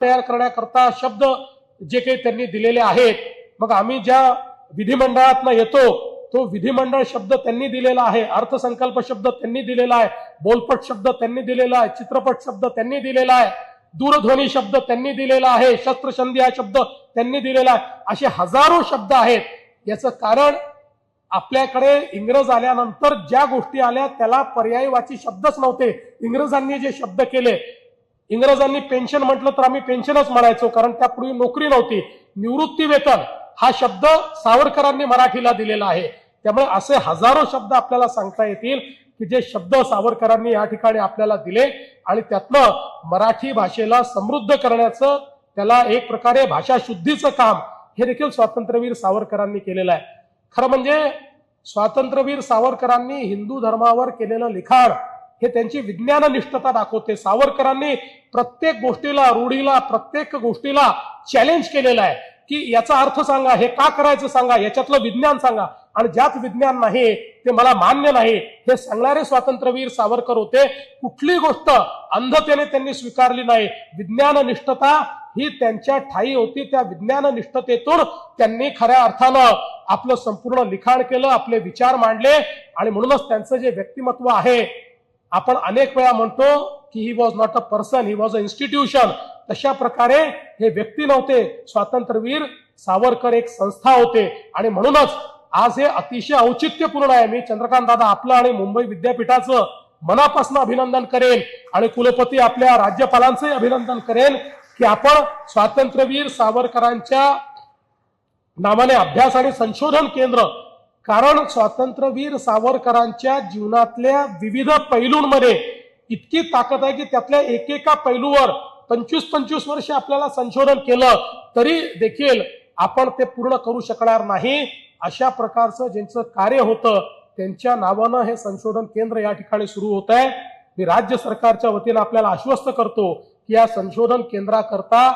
तयार करण्याकरता शब्द जे काही त्यांनी दिलेले आहेत. मग आम्ही ज्या विधिमंडळातनं येतो तो विधिमंडळ शब्द त्यांनी दिलेला आहे. अर्थसंकल्प शब्द त्यांनी दिलेला आहे. बोलपट शब्द त्यांनी दिलेला आहे. चित्रपट शब्द त्यांनी दिलेला आहे. दूरध्वनी शब्द त्यांनी दिलेला आहे. शस्त्रसंधी हा शब्द त्यांनी दिलेला आहे. असे हजारो शब्द आहेत. याचं कारण आपल्याकडे इंग्रज आल्यानंतर ज्या गोष्टी आल्या त्याला पर्यायवाची शब्दच नव्हते. इंग्रजांनी जे शब्द केले इंग्रजांनी पेन्शन म्हटलं तर आम्ही पेन्शनच म्हणायचो कारण त्यापूर्वी नोकरी नव्हती. निवृत्ती वेतन हा शब्द सावरकरांनी मराठीला दिलेला आहे. त्यामुळे असे हजारो शब्द आपल्याला सांगता येतील की जे शब्द सावरकरांनी या ठिकाणी आपल्याला दिले आणि त्यातनं मराठी भाषेला समृद्ध करण्याचं त्याला एक प्रकारे भाषा शुद्धीचं काम हे देखील स्वातंत्र्यवीर सावरकरांनी केलेलं आहे. खरं म्हणजे स्वातंत्र्यवीर सावरकरांनी हिंदू धर्मावर केलेलं लिखाण हे त्यांची विज्ञाननिष्ठता दाखवते. सावरकरांनी प्रत्येक गोष्टीला रूढीला प्रत्येक गोष्टीला चॅलेंज केलेलं आहे. की याचा अर्थ सांगा हे का करायचं सांगा याच्यातलं विज्ञान सांगा. आणि ज्यात विज्ञान नाही ते मला मान्य नाही. हे सांगणारे स्वातंत्र्यवीर सावरकर होते. कुठली गोष्ट अंधतेने त्यांनी स्वीकारली नाही. विज्ञाननिष्ठता ही त्यांच्या ठाई होती. त्या विज्ञाननिष्ठतेतून त्यांनी खऱ्या अर्थानं आपलं संपूर्ण लिखाण केलं आपले विचार मांडले. आणि म्हणूनच त्यांचं जे व्यक्तिमत्व आहे आपण अनेक वेळा म्हणतो की he was not a person he was a institution तशा प्रकारे हे व्यक्ती नव्हते. स्वातंत्र्यवीर सावरकर एक संस्था होते. आणि म्हणूनच आज हे अतिशय औचित्यपूर्ण आहे. मी चंद्रकांत दादा आपलं आणि मुंबई विद्यापीठाचं मनापासून अभिनंदन करेन आणि कुलपती आपल्या राज्यपालांचंही अभिनंदन करेन की आपण स्वातंत्र्यवीर सावरकरांच्या नावाने अभ्यास आणि संशोधन केंद्र कारण स्वातंत्र्यवीर सावरकरांच्या जीवनातल्या विविध पैलूंमध्ये इतकी ताकद आहे की त्यातल्या एकेका पैलूवर पंचवीस पंचवीस वर्ष आपल्याला संशोधन केलं तरी देखील आपण ते पूर्ण करू शकणार नाही. अशा प्रकारचं ज्यांचं कार्य होतं त्यांच्या नावानं हे संशोधन केंद्र या ठिकाणी सुरू होत आहे. मी राज्य सरकारच्या वतीनं आपल्याला आश्वस्त करतो की या संशोधन केंद्राकरता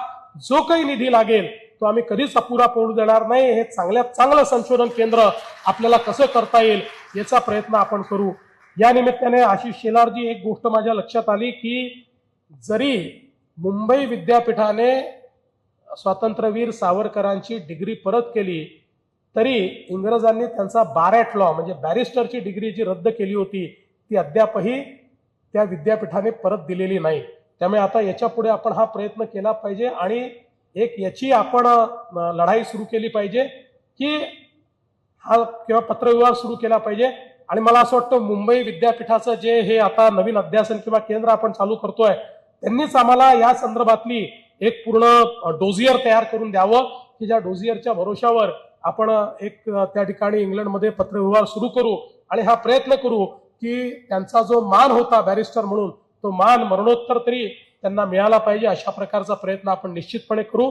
जो काही निधी लागेल तो आम्ही कधीच अपुरा पडू देणार नाही. हे चांगल्यात चांगलं संशोधन केंद्र आपल्याला कसं करता येईल याचा प्रयत्न आपण करू. या निमित्ताने आशिष शेलारजी एक गोष्ट माझ्या लक्षात आली की जरी मुंबई विद्यापीठाने स्वातंत्र्यवीर सावरकरांची डिग्री परत केली तरी इंग्रजांनी त्यांचा बारॅट लॉ म्हणजे बॅरिस्टरची डिग्री जी रद्द केली होती ती अद्यापही त्या विद्यापीठाने परत दिलेली नाही. त्यामुळे आता याच्यापुढे आपण हा प्रयत्न केला पाहिजे आणि एक याची आपण लढाई सुरू केली पाहिजे की हा किंवा पत्रव्यवहार सुरू केला पाहिजे. आणि मला असं वाटतं मुंबई विद्यापीठाचं जे हे आता नवीन अध्यासन किंवा केंद्र आपण चालू करतोय त्यांनीच आम्हाला या संदर्भातली एक पूर्ण डोझियर तयार करून द्यावं की ज्या डोजियरच्या भरोशावर आपण एक त्या ठिकाणी इंग्लंडमध्ये पत्रव्यवहार सुरू करू. आणि हा प्रयत्न करू की त्यांचा जो मान होता बॅरिस्टर म्हणून तो मान मरणोत्तर तरी त्यांना मिळाला पाहिजे अशा प्रकारचा प्रयत्न आपण निश्चितपणे करू.